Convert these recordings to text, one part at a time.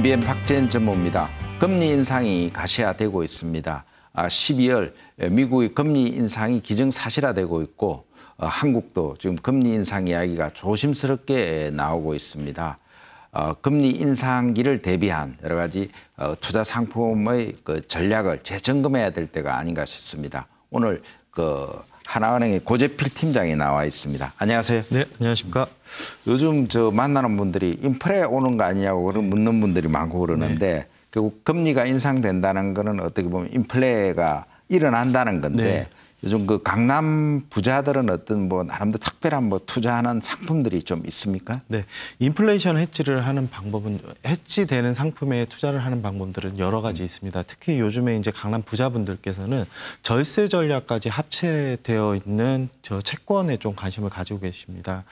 MBN 박재현 전무입니다. 금리 인상이 가시화되고 있습니다. 12월 아, 미국의 금리 인상이 기정사실화되고 있고 어, 한국도 지금 금리 인상 이야기가 조심스럽게 나오고 있습니다. 어, 금리 인상기를 대비한 여러 가지 어, 투자 상품의 그 전략을 재점검해야 될 때가 아닌가 싶습니다. 오늘 그 하나은행의 고재필 팀장이 나와 있습니다. 안녕하세요. 네, 안녕하십니까. 요즘 저 만나는 분들이 인플레 오는 거 아니냐고 그런 묻는 분들이 많고 그러는데 네. 결국 금리가 인상된다는 거는 어떻게 보면 인플레가 일어난다는 건데 네. 요즘 그 강남 부자들은 어떤 뭐 나름대로 특별한 뭐 투자하는 상품들이 좀 있습니까? 네. 인플레이션 해지를 하는 방법은 해지되는 상품에 투자를 하는 방법들은 여러 가지 있습니다. 특히 요즘에 이제 강남 부자분들께서는 절세 전략까지 합체되어 있는 저 채권에 좀 관심을 가지고 계십니다.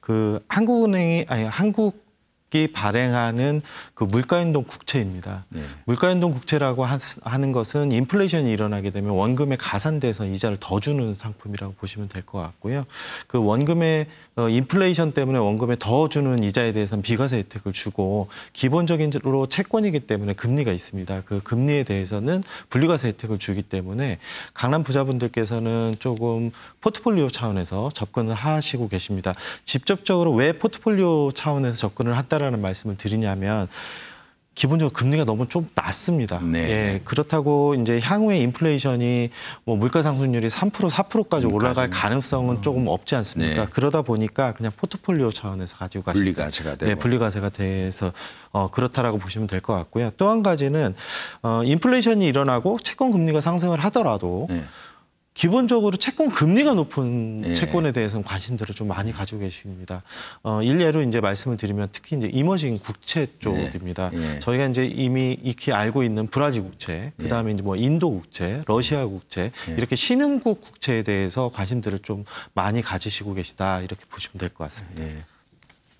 그 한국은행이 아니 한국 이 발행하는 그 물가연동 국채입니다. 네. 물가연동 국채라고 하는 것은 인플레이션이 일어나게 되면 원금에 가산돼서 이자를 더 주는 상품이라고 보시면 될 것 같고요. 그 원금의 어, 인플레이션 때문에 원금에 더 주는 이자에 대해서는 비과세 혜택을 주고 기본적인로 채권이기 때문에 금리가 있습니다. 그 금리에 대해서는 분리과세 혜택을 주기 때문에 강남 부자분들께서는 조금 포트폴리오 차원에서 접근을 하시고 계십니다. 직접적으로 왜 포트폴리오 차원에서 접근을 한다 라는 말씀을 드리냐면 기본적으로 금리가 너무 좀 낮습니다. 네. 예, 그렇다고 이제 향후에 인플레이션이 뭐 물가 상승률이 3% 4%까지 올라갈 가능성은 조금 없지 않습니까? 네. 그러다 보니까 그냥 포트폴리오 차원에서 가지고 가시는 분리가세가 되고. 네, 분리가세가 돼서 어, 그렇다라고 보시면 될 것 같고요. 또 한 가지는 어, 인플레이션이 일어나고 채권 금리가 상승을 하더라도 네. 기본적으로 채권 금리가 높은 예. 채권에 대해서는 관심들을 좀 많이 가지고 계십니다. 어, 일례로 이제 말씀을 드리면 특히 이제 이머징 국채 쪽입니다. 예. 예. 저희가 이제 이미 익히 알고 있는 브라질 국채, 그 다음에 이제 뭐 인도 국채, 러시아 국채 예. 이렇게 신흥국 국채에 대해서 관심들을 좀 많이 가지시고 계시다 이렇게 보시면 될 것 같습니다. 예.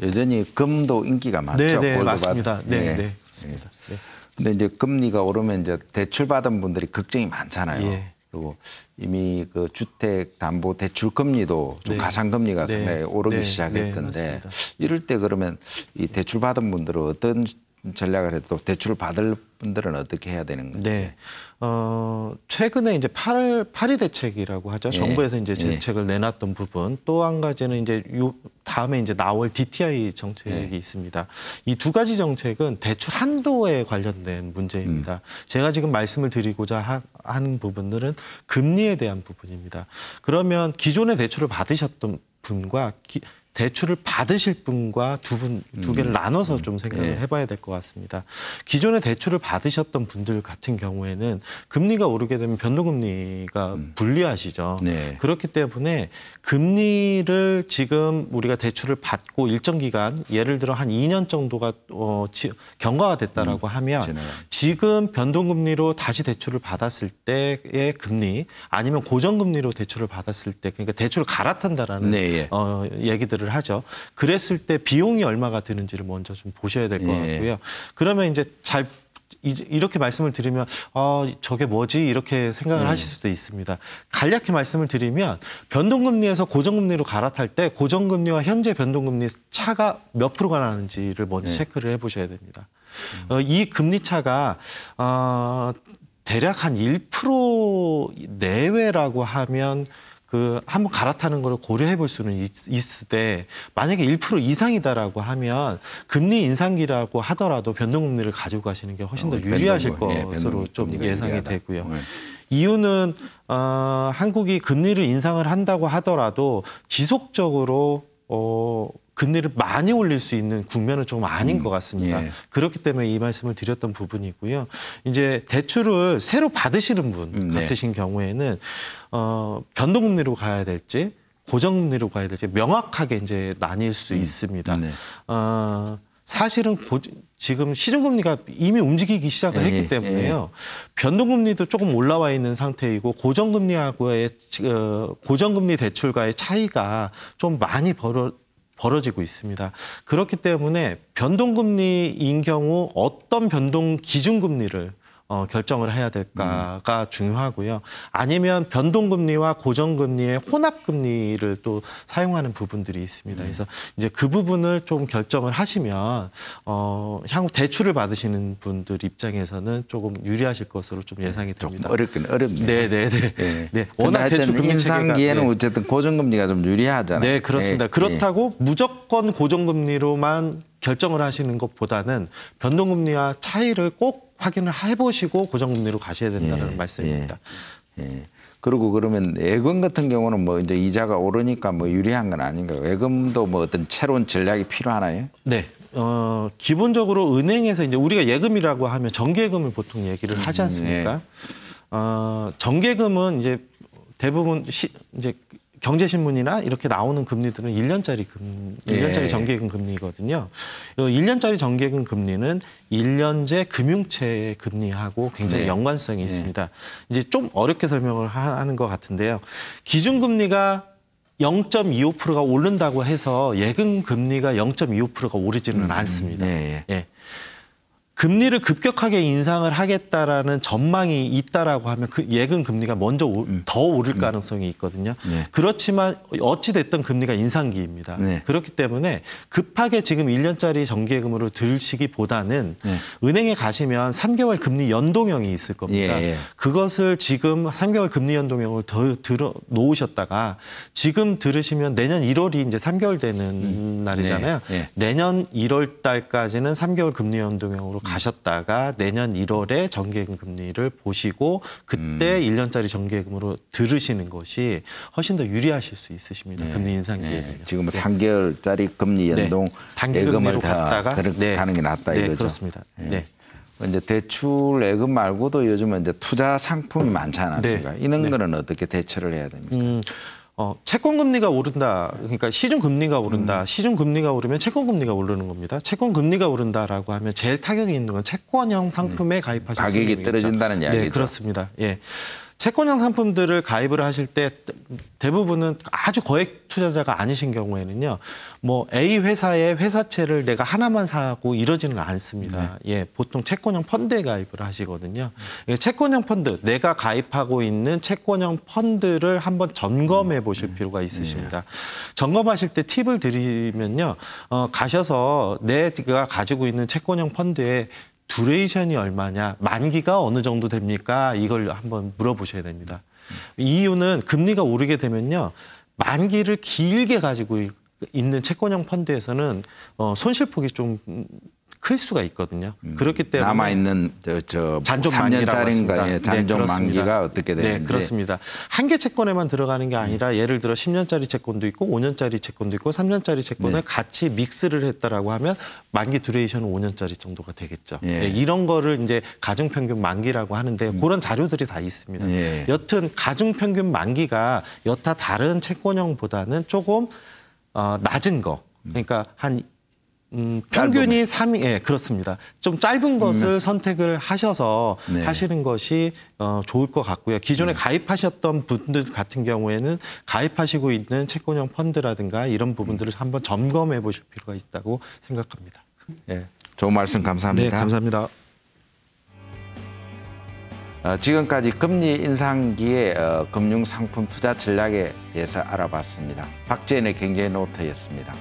여전히 금도 인기가 많죠. 네, 네 맞습니다. 네, 네, 네, 맞습니다. 네. 근데 이제 금리가 오르면 이제 대출 받은 분들이 걱정이 많잖아요. 예. 그리고 이미 그 주택 담보 대출 금리도 좀 네. 가상 금리가 네. 상당히 오르기 네. 시작했던데 네, 이럴 때 그러면 이 대출 받은 분들은 어떤 전략을 해도 대출을 받을 분들은 어떻게 해야 되는 건지. 네. 어, 최근에 이제 8, 8이 대책이라고 하죠. 예. 정부에서 이제 정책을 예. 내놨던 부분. 또 한 가지는 이제 요 다음에 이제 나올 DTI 정책이 예. 있습니다. 이 두 가지 정책은 대출 한도에 관련된 문제입니다. 음. 제가 지금 말씀을 드리고자 하, 하는 부분들은 금리에 대한 부분입니다. 그러면 기존에 대출을 받으셨던 분과 기, 대출을 받으실 분과 두 분, 두 개를 음. 나눠서 좀 생각을 네. 해봐야 될 것 같습니다. 기존에 대출을 받으셨던 분들 같은 경우에는 금리가 오르게 되면 변동금리가 음. 불리하시죠. 네. 그렇기 때문에 금리를 지금 우리가 대출을 받고 일정 기간, 예를 들어 한 2년 정도가 어, 지, 경과가 됐다라고 음. 하면 지나가. 지금 변동금리로 다시 대출을 받았을 때의 금리 아니면 고정금리로 대출을 받았을 때 그러니까 대출을 갈아탄다라는 네. 예. 어, 얘기들을 비교를 하죠. 그랬을 때 비용이 얼마가 드는지를 먼저 좀 보셔야 될것 예. 같고요. 그러면 이제 잘 이렇게 말씀을 드리면 아 저게 뭐지 이렇게 생각을 네. 하실 수도 있습니다. 간략히 말씀을 드리면 변동금리에서 고정금리로 갈아탈 때 고정금리와 현재 변동금리 차가 몇 프로가 나는지를 먼저 네. 체크를 해보셔야 됩니다. 음. 어, 이 금리 차가 어, 대략 한 1% 내외라고 하면 그 한번 갈아타는 거를 고려해 볼 수는 있, 있을 때 만약에 1% 이상이다라고 하면 금리 인상기라고 하더라도 변동금리를 가지고 가시는 게 훨씬 더 어, 유리하실 예, 것으로 좀 예상이 유리하다. 되고요. 네. 이유는 어, 한국이 금리를 인상을 한다고 하더라도 지속적으로 어, 금리를 많이 올릴 수 있는 국면은 좀 아닌 음, 것 같습니다. 예. 그렇기 때문에 이 말씀을 드렸던 부분이고요. 이제 대출을 새로 받으시는 분 음, 네. 같으신 경우에는 어, 변동금리로 가야 될지 고정금리로 가야 될지 명확하게 이제 나뉠 수 음, 있습니다. 네. 어, 사실은 고, 지금 시중금리가 이미 움직이기 시작을 예, 했기 때문에요. 예. 변동금리도 조금 올라와 있는 상태이고 고정금리하고의 어, 고정금리 대출과의 차이가 좀 많이 벌어 벌어지고 있습니다. 그렇기 때문에 변동금리인 경우 어떤 변동 기준금리를 어, 결정을 해야 될까가 중요하고요. 아니면 변동금리와 고정금리의 혼합금리를 또 사용하는 부분들이 있습니다. 그래서 이제 그 부분을 좀 결정을 하시면 어, 향후 대출을 받으시는 분들 입장에서는 조금 유리하실 것으로 좀 예상이 조금 됩니다. 어렵긴 어렵네요. 네, 네, 네. 예. 네. 워낙 대출 금리 인상기에는 네. 어쨌든 고정금리가 좀 유리하잖아요. 네, 그렇습니다. 예, 그렇다고 무조건 고정금리로만 결정을 하시는 것보다는 변동금리와 차이를 꼭 확인을 해보시고 고정금리로 가셔야 된다는 예, 말씀입니다. 예. 예. 그리고 그러면 예금 같은 경우는 뭐 이제 이자가 오르니까 뭐 유리한 건 아닌가요? 예금도 뭐 어떤 새로운 전략이 필요하나요? 네. 어, 기본적으로 은행에서 이제 우리가 예금이라고 하면 정기예금을 보통 얘기를 하지 음, 않습니까? 어, 정기예금은 이제 대부분 시, 이제 경제신문이나 이렇게 나오는 금리들은 1년짜리 금, 1년짜리 예. 정기예금 금리거든요. 이 1년짜리 정기예금 금리는 1년제 금융채의 금리하고 굉장히 네. 연관성이 있습니다. 이제 좀 어렵게 설명을 하- 하는 것 같은데요. 기준금리가 0.25%가 오른다고 해서 예금 금리가 0.25%가 오르지는 않습니다. 예, 예. 금리를 급격하게 인상을 하겠다라는 전망이 있다라고 하면 그 예금 금리가 먼저 오- 더 오를 가능성이 있거든요. 음. 네. 그렇지만 어찌 됐든 금리가 인상기입니다. 네. 그렇기 때문에 급하게 지금 1년짜리 정기예금으로 들시기보다는 네. 은행에 가시면 3개월 금리 연동형이 있을 겁니다. 예, 예. 그것을 지금 3개월 금리 연동형을 더 들어 놓으셨다가 지금 들으시면 내년 1월이 이제 3개월 되는 날이잖아요. 네, 네. 내년 1월 달까지는 3개월 금리 연동형으로 가셨다가 내년 1월에 정기예금 금리를 보시고 그때 음. 1년짜리 정기예금으로 들으시는 것이 훨씬 더 유리하실 수 있으십니다. 금리 인상 기에는. 예. 지금 3개월짜리 금리 연동 네. 단기 예금을 다 그렇게 네. 가는 게 낫다 네, 이거죠. 그렇습니다. 예. 네. 이제 대출 예금 말고도 요즘은 이제 투자 상품이 많지 않았습니까? 네. 이런 네. 거는 어떻게 대처를 해야 됩니까? 음, 어, 채권 금리가 오른다. 그러니까 시중 금리가 오른다. 음. 시중 금리가 오르면 채권 금리가 오르는 겁니다. 채권 금리가 오른다라고 하면 제일 타격이 있는 건 채권형 상품에 음. 가격이 손님이겠죠. 떨어진다는 네, 이야기죠. 그렇습니다. 예. 채권형 상품들을 가입을 하실 때 대부분은 아주 거액 투자자가 아니신 경우에는요. 뭐 A 회사의 회사채를 내가 하나만 사고 이러지는 않습니다. 네. 예, 보통 채권형 펀드에 가입을 하시거든요. 예, 채권형 펀드, 내가 가입하고 있는 채권형 펀드를 한번 점검해 보실 음. 필요가 네. 있으십니다. 점검하실 때 팁을 드리면요. 어, 가셔서 내가 가지고 있는 채권형 펀드에 두레이션이 얼마냐, 만기가 어느 정도 됩니까? 이걸 한번 물어보셔야 됩니다. 이유는 금리가 오르게 되면요. 만기를 길게 가지고 있- 있는 채권형 펀드에서는 어, 손실폭이 좀 클 수가 있거든요. 그렇기 때문에 남아 있는 저, 저 잔존 만기라고 3년짜리인가 합니다. 예, 잔존 그렇습니다. 만기가 어떻게 되는지 네, 그렇습니다. 한 개 채권에만 들어가는 게 아니라 예를 들어 10년짜리 채권도 있고 5년짜리 채권도 있고 3년짜리 채권을 네. 같이 믹스를 했다라고 하면 만기 듀레이션은 5년짜리 정도가 되겠죠. 예. 음. 네, 이런 거를 이제 가중 평균 만기라고 하는데 그런 자료들이 다 있습니다. 예. 여튼 가중 평균 만기가 여타 다른 채권형보다는 조금 어, 낮은 거. 그러니까 한 음, 평균이 3위, 예, 그렇습니다. 좀 짧은 것을 선택을 하셔서 네. 하시는 것이 어, 좋을 것 같고요. 기존에 가입하셨던 분들 같은 경우에는 가입하시고 있는 채권형 펀드라든가 이런 부분들을 한번 점검해 보실 필요가 있다고 생각합니다. 예. 좋은 말씀 감사합니다. 네, 감사합니다. 어, 지금까지 금리 인상기의 어, 금융 상품 투자 전략에 대해서 알아봤습니다. 박지현의 경제 노트였습니다.